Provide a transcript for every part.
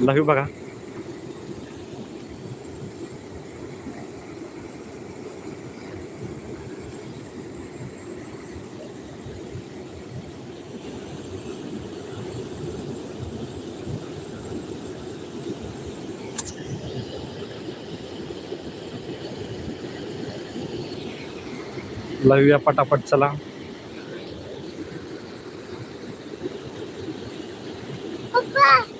Live बघा. Live पटापट चला. पप्पा!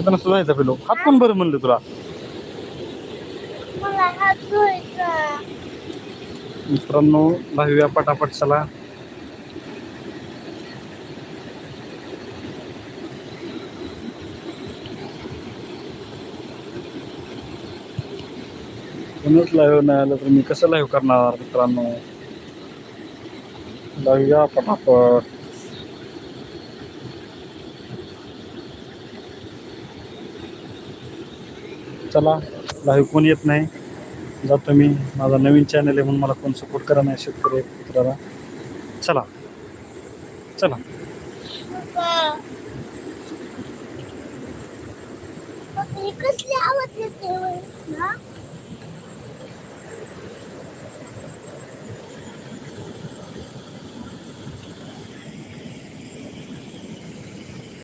हात जायचं पिलो. हात कोण बरं म्हणलं तुला. मित्रांनो लाईव्ह या पटापट चला. कोणच लाईव्ह नाही आलं तर मी कसं लाईव्ह करणार मित्रांनो? लाईव्ह या पटापट. चला लाईव्ह कोण येत नाही? जातो मी. माझा नवीन चॅनल आहे म्हणून मला कोण सपोर्ट करा नाही शेतकरी मित्राला चला. चला. कसली आवाज येते